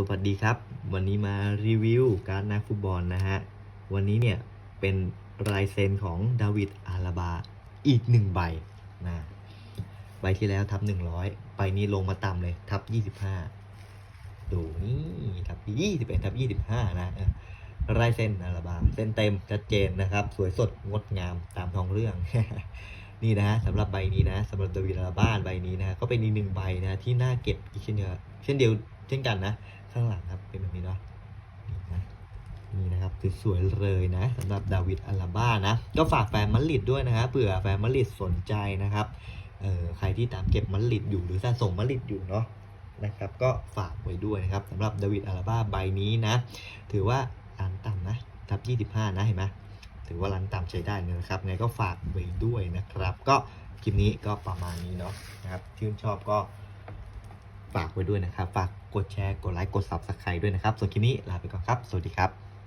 สวัสดีครับ วันนี้มารีวิวการนักฟุตบอลนะฮะ วันนี้เนี่ยเป็นลายเซ็นของดาวิดอาราบาอีกหนึ่งใบนะใบที่แล้วทับหนึ่งร้อยใบนี้ลงมาต่ำเลย ทับยี่สิบห้าดูนี่ทับยี่สิบเอ็ดทับยี่สิบห้านะลายเซ็นอาราบาเส้นเต็มชัดเจนนะครับ สวยสดงดงามตามท้องเรื่องนี่นะฮะสำหรับใบนี้นะสำหรับดาวิดอาราบาใบนี้นะก็เป็นอีกหนึ่งใบนะที่น่าเก็บอีกเช่นเดียวเช่นเดียวเช่นกันนะ ข้างหลังครับเป็นแบบนี้เนาะนี่นะนี่นะครับสวยๆเลยนะสำหรับดาวิดอาราบ้านะ ก็ฝากแฟนมัดริดด้วยนะครับเผื่อแฟนมัดริดสนใจนะครับเออใครที่ตามเก็บมัดริดอยู่หรือสะสมมัดริดอยู่เนาะนะครับก็ฝากไว้ด้วยนะครับสำหรับดาวิดอาราบ้าใบนี้นะ ถือว่ารันต่ำนะทับ 25 นะเห็นไหมถือว่ารันต่ำใช้ได้นะครับไงก็ฝากไว้ด้วยนะครับ ก็คลิปนี้ก็ประมาณนี้เนาะนะครับชื่นชอบก็ ฝากไว้ด้วยนะครับ ฝากกดแชร์ กดไลค์ กด Subscribe ด้วยนะครับ ส่วนคลิปนี้ลาไปก่อนครับ สวัสดีครับ